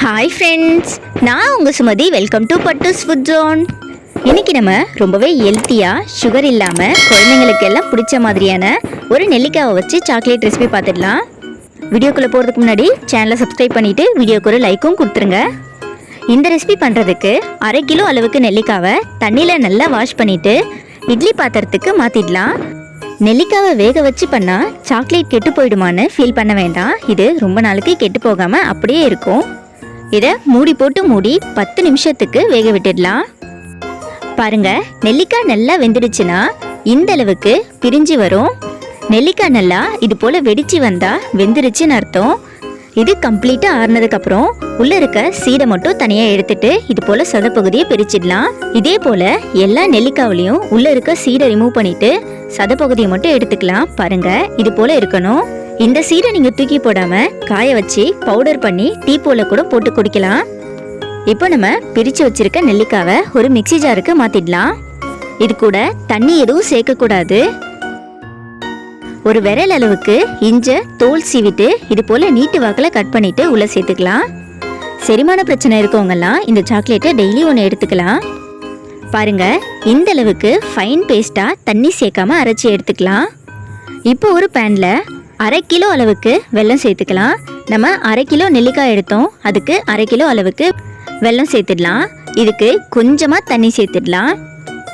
Hi friends நான் உங்கள் Sumathi. Welcome to Pattus food zone இன்னைக்கு நம்ம ரொம்பவே ஹெல்த்தியாக சுகர் இல்லாமல் குழந்தைங்களுக்கு எல்லாம் பிடிச்ச மாதிரியான ஒரு நெல்லிக்காவை வச்சு சாக்லேட் ரெசிபி பார்த்துடலாம். வீடியோக்குள்ளே போகிறதுக்கு முன்னாடி சேனலை சப்ஸ்கிரைப் பண்ணிவிட்டு வீடியோக்கு ஒரு லைக்கும் கொடுத்துருங்க. இந்த ரெசிபி பண்ணுறதுக்கு அரை கிலோ அளவுக்கு நெல்லிக்காவை தண்ணியில் நல்லா வாஷ் பண்ணிவிட்டு இட்லி பாத்திரத்துக்கு மாற்றிடலாம் நெல்லிக்காவை வேக வச்சு பண்ணால் சாக்லேட் கெட்டு போயிடுமான்னு ஃபீல் பண்ண வேண்டாம். இது ரொம்ப நாளைக்கு கெட்டு போகாமல் அப்படியே இருக்கும். இதை மூடி போட்டு மூடி பத்து நிமிஷத்துக்கு வேக விட்டுடலாம். பாருங்க நெல்லிக்காய் நல்லா வெந்துடுச்சுன்னா இந்த அளவுக்கு பிரிஞ்சு வரும். நெல்லிக்காய் நல்லா இது போல வெடிச்சு வந்தா வெந்துருச்சுன்னு அர்த்தம். இது கம்ப்ளீட்டா ஆறுனதுக்கு அப்புறம் உள்ள இருக்க சீடை மட்டும் தனியா எடுத்துட்டு இது போல சதப்பகுதியை பிரிச்சிடலாம். இதே போல எல்லா நெல்லிக்காவிலையும் உள்ள இருக்க சீடை ரிமூவ் பண்ணிட்டு சதப்பகுதியை மட்டும் எடுத்துக்கலாம். பாருங்க இது போல இருக்கணும். இந்த சீடை நீங்க தூக்கி போடாம காய வச்சு பவுடர் பண்ணி டீ போல கூட போட்டு குடிக்கலாம். இப்போ நம்ம பிரிச்சு வச்சிருக்க நெல்லிக்காவை ஒரு மிக்சி ஜாருக்கு மாத்திடலாம். இது கூட தண்ணி எதுவும் சேர்க்கக்கூடாது. ஒரு விரல் அளவுக்கு இஞ்ச தோல் சீவிட்டு இது போல நீட்டு வாக்கில் கட் பண்ணிட்டு உள்ள சேர்த்துக்கலாம். செரிமான பிரச்சனை இருக்கவங்கெல்லாம் இந்த சாக்லேட்டை டெய்லி ஒன்று எடுத்துக்கலாம். பாருங்க இந்த அளவுக்கு ஃபைன் பேஸ்டா தண்ணி சேர்க்காம அரைச்சி எடுத்துக்கலாம். இப்போ ஒரு பேனில் அரை கிலோ அளவுக்கு வெல்லம் சேர்த்துக்கலாம். நம்ம அரை கிலோ நெல்லிக்காய் எடுத்தோம். அதுக்கு அரை கிலோ அளவுக்கு வெல்லம் சேர்த்துடலாம். இதுக்கு கொஞ்சமாக தண்ணி சேர்த்துடலாம்.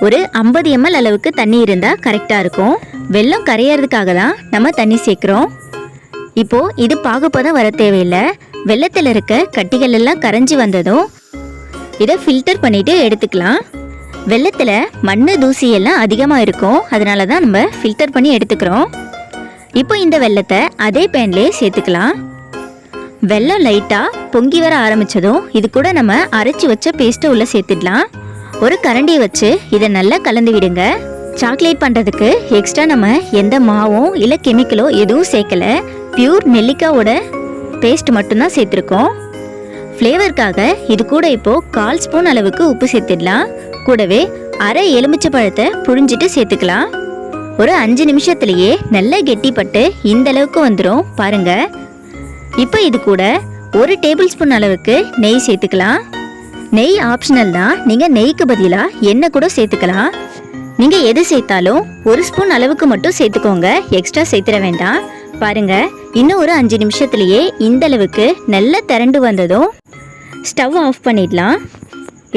ஒரு ஐம்பது எம்எல் அளவுக்கு தண்ணி இருந்தால் கரெக்டாக இருக்கும். வெல்லம் கரையிறதுக்காக தான் நம்ம தண்ணி சேர்க்குறோம். இப்போது இது பாகுப்பதம் வர தேவையில்லை. வெள்ளத்தில் இருக்க கட்டிகள் எல்லாம் கரைஞ்சி வந்ததும் இதை ஃபில்டர் பண்ணிட்டு எடுத்துக்கலாம். வெள்ளத்தில் மண் தூசி எல்லாம் அதிகமாக இருக்கும். அதனால தான் நம்ம ஃபில்டர் பண்ணி எடுத்துக்கிறோம். இப்போ இந்த வெள்ளத்தை அதே பேன்லேயே சேர்த்துக்கலாம். வெள்ளம் லைட்டாக பொங்கி வர ஆரம்பிச்சதும் இது கூட நம்ம அரைச்சி வச்ச பேஸ்ட்டை உள்ளே சேர்த்துடலாம். ஒரு கரண்டியை வச்சு இதை நல்லா கலந்து விடுங்க. சாக்லேட் பண்ணுறதுக்கு எக்ஸ்ட்ரா நம்ம எந்த மாவும் இல்லை கெமிக்கலோ எதுவும் சேர்க்கல. பியூர் நெல்லிக்காவோட பேஸ்ட் மட்டும்தான் சேர்த்துருக்கோம். ஃப்ளேவருக்காக இது கூட இப்போது கால் ஸ்பூன் அளவுக்கு உப்பு சேர்த்துடலாம். கூடவே அரை எலுமிச்சை பழத்தை புழிஞ்சிட்டு சேர்த்துக்கலாம். ஒரு அஞ்சு நிமிஷத்துலேயே நல்லா கெட்டிப்பட்டு இந்த அளவுக்கு வந்துடும் பாருங்க. இப்போ இது கூட ஒரு டேபிள் ஸ்பூன் அளவுக்கு நெய் சேர்த்துக்கலாம். நெய் ஆப்ஷனல் தான். நீங்கள் நெய்க்கு பதிலாக எண்ணெய் கூட சேர்த்துக்கலாம். நீங்கள் எது சேர்த்தாலும் ஒரு ஸ்பூன் அளவுக்கு மட்டும் சேர்த்துக்கோங்க. எக்ஸ்ட்ரா சேர்த்துட வேண்டாம். பாருங்க இன்னும் ஒரு அஞ்சு நிமிஷத்துலேயே இந்த அளவுக்கு நல்லா திரண்டு வந்ததும் ஸ்டவ் ஆஃப் பண்ணிடலாம்.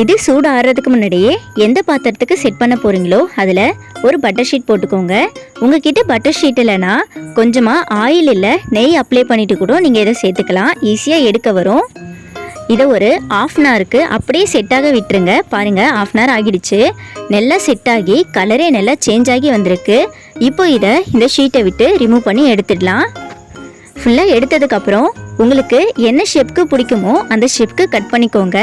இது சூடு ஆறுறதுக்கு முன்னாடியே எந்த பாத்திரத்துக்கு செட் பண்ண போறீங்களோ அதில் ஒரு பட்டர் ஷீட் போட்டுக்கோங்க. உங்ககிட்ட பட்டர் ஷீட் இல்லைன்னா கொஞ்சமாக ஆயில் இல்லை நெய் அப்ளை பண்ணிட்டு கூட நீங்கள் இதை சேர்த்துக்கலாம். ஈஸியாக எடுக்க வரும். இதை ஒரு ஆஃப் அன் ஹவருக்கு அப்படியே செட்டாக விட்டுருங்க. பாருங்க ஆஃப் அன் ஹவர் ஆகிடுச்சு. நல்லா செட் ஆகி கலரே நல்லா சேஞ்ச் ஆகி வந்திருக்கு. இப்போ இதை இந்த ஷீட்டை விட்டு ரிமூவ் பண்ணி எடுத்துடலாம். ஃபுல்லாக எடுத்ததுக்கப்புறம் உங்களுக்கு என்ன ஷேப்க்கு பிடிக்குமோ அந்த ஷேப்க்கு கட் பண்ணிக்கோங்க.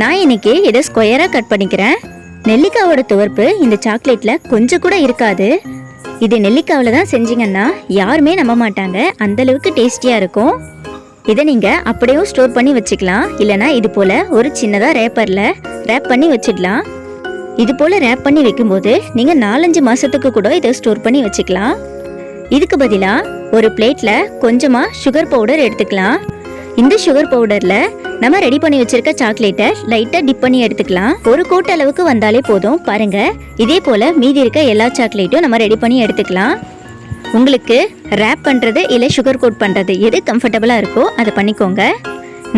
நான் இன்னைக்கு இதை ஸ்கொயராக கட் பண்ணிக்கிறேன். நெல்லிக்காவோட துவர்ப்பு இந்த சாக்லேட்டில் கொஞ்சம் கூட இருக்காது. இது நெல்லிக்காவில் தான் செஞ்சீங்கன்னா யாருமே நம்ப மாட்டாங்க. அந்தளவுக்கு டேஸ்டியாக இருக்கும். இதை நீங்கள் அப்படியும் ஸ்டோர் பண்ணி வச்சுக்கலாம். இல்லைனா இது போல் ஒரு சின்னதாக ரேப்பரில் ரேப் பண்ணி வச்சிடலாம். இது போல் ரேப் பண்ணி வைக்கும்போது நீங்கள் நாலஞ்சு மாதத்துக்கு கூட இதை ஸ்டோர் பண்ணி வச்சுக்கலாம். இதுக்கு பதிலாக ஒரு பிளேட்டில் கொஞ்சமாக சுகர் பவுடர் எடுத்துக்கலாம். இந்த சுகர் பவுடரில் நம்ம ரெடி பண்ணி வச்சிருக்க சாக்லேட்டை லைட்டாக டிப் பண்ணி எடுத்துக்கலாம். ஒரு கூட்ட அளவுக்கு வந்தாலே போதும். பாருங்க இதே போல் மீதி இருக்க எல்லா சாக்லேட்டும் நம்ம ரெடி பண்ணி எடுத்துக்கலாம். உங்களுக்கு ரேப் பண்ணுறது இல்லை சுகர் கோட் பண்ணுறது எது கம்ஃபர்டபுளாக இருக்கோ அதை பண்ணிக்கோங்க.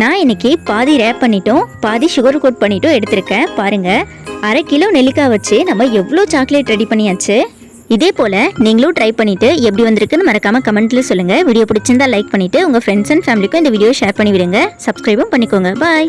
நான் இன்னைக்கு பாதி ரேப் பண்ணிட்டோம் பாதி சுகர் கோட் பண்ணிட்டும் எடுத்திருக்கேன். பாருங்க அரை கிலோ நெல்லிக்காய் வச்சு நம்ம எவ்வளோ சாக்லேட் ரெடி பண்ணியாச்சு? இதே போல் நீங்களும் ட்ரை பண்ணிட்டு எப்படி வந்திருக்குன்னு மறக்காம கமெண்ட்ல சொல்லுங்க. வீடியோ பிடிச்சிருந்தா லைக் பண்ணிட்டு உங்க ஃப்ரெண்ட்ஸ் அண்ட் ஃபேமிலிக்கும் இந்த வீடியோ ஷேர் பண்ணி விடுங்க சப்ஸ்கிரைபும் பண்ணிக்கோங்க. பாய்